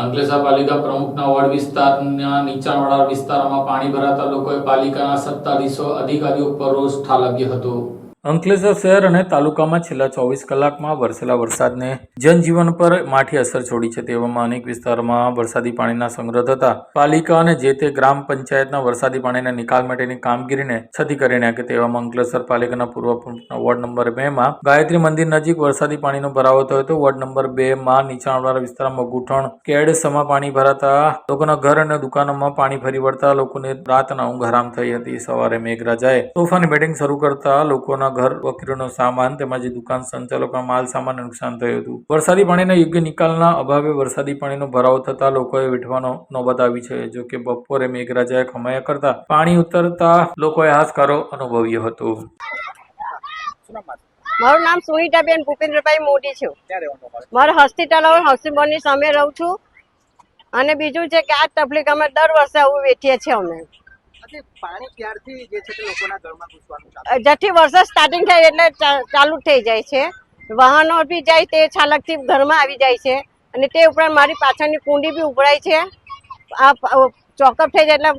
અંકલેશ્વર પાલિકા પ્રમુખના વોર્ડ વિસ્તારના નીચાણવાળા વિસ્તારોમાં પાણી ભરાતા લોકોએ પાલિકાના સત્તાધીશો અધિકારીઓ પર રોષ ઠાલવ્યો હતો. અંકલેશ્વર શહેર અને તાલુકામાં છેલ્લા ચોવીસ કલાકમાં વરસેલા વરસાદને જનજીવન પર માઠી અસર છોડી છે તેવામાં અનેક વિસ્તારોમાં વરસાદી પાણીના સંગ્રહ થતા પાલિકા અને જે તે ગ્રામ પંચાયતના વરસાદી પાણીના નિકાલ માટેની કામગીરીને છતી કરી નાખે તેવામાં અંકલેશ્વર પાલિકાના પૂર્વ વોર્ડ નંબર બે માં ગાયત્રી મંદિર નજીક વરસાદી પાણીનો ભરાવો થયો હતો. વોર્ડ નંબર બે માં નીચાણવાળા વિસ્તારમાં ગુઠણ કેડ, સમા પાણી ભરાતા લોકોના ઘર અને દુકાનોમાં પાણી ફરી વળતા લોકોને રાતના ઊંઘ હરામ થઈ હતી. સવારે મેઘરાજાએ તોફાની બેટિંગ શરૂ કરતા લોકોના ઘર વકીલોનો સામાન તેમજ દુકાન સંચાલકોના માલ સામાન નુકસાન થયું હતું. વરસાદી પાણીના યોગ્ય નિકાલના અભાવે વરસાદી પાણીનો ભરાવ થતા લોકોએ વેઠવાનો નોબત આવી છે. જો બપોરે મેઘરાજાએ ખમાયા કરતા પાણી ઉતરતા લોકોએ હાશકારો અનુભવ્યો હતો. મારું નામ સુનિતાબેન ભૂપેન્દ્રભાઈ મોદી છે. મારે હોસ્પિટલ હાઉસિંગ સામે રહું છું. અને બીજું છે કે આ તકલીફ અમે દર વર્ષે આવું વેઠીએ છીએ અમે. જેથી વરસાદ સ્ટાર્ટિંગ થાય એટલે ચાલુ થઈ જાય છે. વાહનો બી જાય તે છાલકથી ઘરમાં આવી જાય છે. અને તે ઉપરાંત મારી પાછળની કુંડી બી ઉભરાય છે. આ ચોકઅપ થઈ જાય એટલે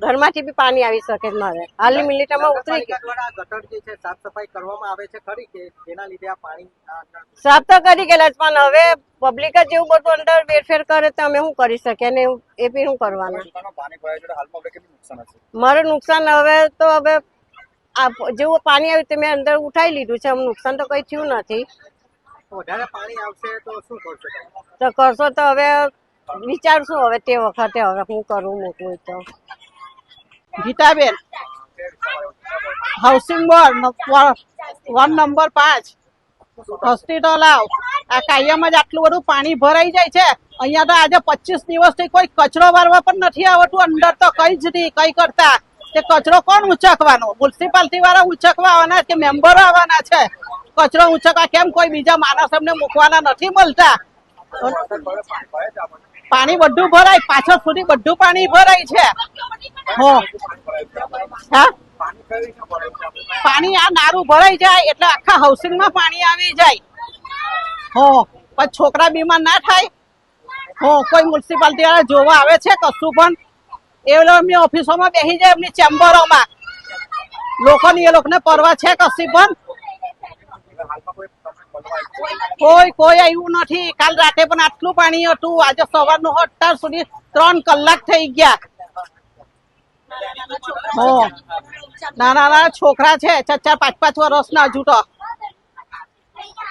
ઘરમાંથી બી પાણી આવી શકે મારે. હાલની મિનિટમાં ઉતરી નગરપાલિકા ગટર જે છે સાફ સફાઈ કરવામાં આવે છે ખરી કે જેના લીધે આ પાણી સાફ તો કરી ગયેલા પણ હવે પબ્લિક જ જેવું બધું અંદર વેરફેર કરે તો અમે શું કરી શકીએ? અને એ બી શું કરવાના? મારું નુકસાન હવે તો હવે આ જેવું પાણી આવ્યું તે મેં અંદર ઉઠાવી લીધું છે નુકસાન તો કઈ થયું નથી. તો વધારે પાણી આવશે તો શું કરશો? તો કરશો તો હવે વિચારશું હવે તે વખતે હવે હું કરું મૂકવું તો. Gitaben. Housing board one number પાંચ. હોસ્પિટલ આવ. આ કાયમ જ આટલું બધું પાણી ભરાઈ જાય છે. અહીંયા તો આજે પચીસ દિવસથી કોઈ કચરો વારવા પણ નથી આવતું. અંદર તો કઈ જ નહીં, કઈ કરતા. તે કચરો કોણ ઉચકવાનો? મ્યુનિસિપાલિટી વાળા ઉચકવા આવવાના કે મેમ્બરો આવવાના છે? કચરો ઉચકવા કેમ કોઈ બીજા માણસ અમને મૂકવાના નથી મળતા? પાણી બધું ભરાય, પાછળ સુધી બધું પાણી ભરાય છે. હો. હા? પાણી? પાણી આ નારું ભરાઈ જાય એટલે આખા હાઉસિંગમાં પાણી આવી જાય. હો. પછી છોકરા બીમાર ના થાય. હો, કોઈ મ્યુનિસિપાલિટી વાળા જોવા આવે છે કશું પણ? એ એમની ઓફિસોમાં બેસી જાય, એમની ચેમ્બરોમાં લોકોની એ લોકોને પરવા છે કશી પણ હાલમાં કોઈ તમને મળવા આવ્યું છે? કોઈ કોઈ આવ્યું નથી. કાલ રાતે પણ આટલું પાણી હતું. આજે સવારનું અત્યાર સુધી ત્રણ કલાક થઈ ગયા. નાના નાના છોકરા છે. ચાર પાંચ પાંચ વર્ષના હજુ તો.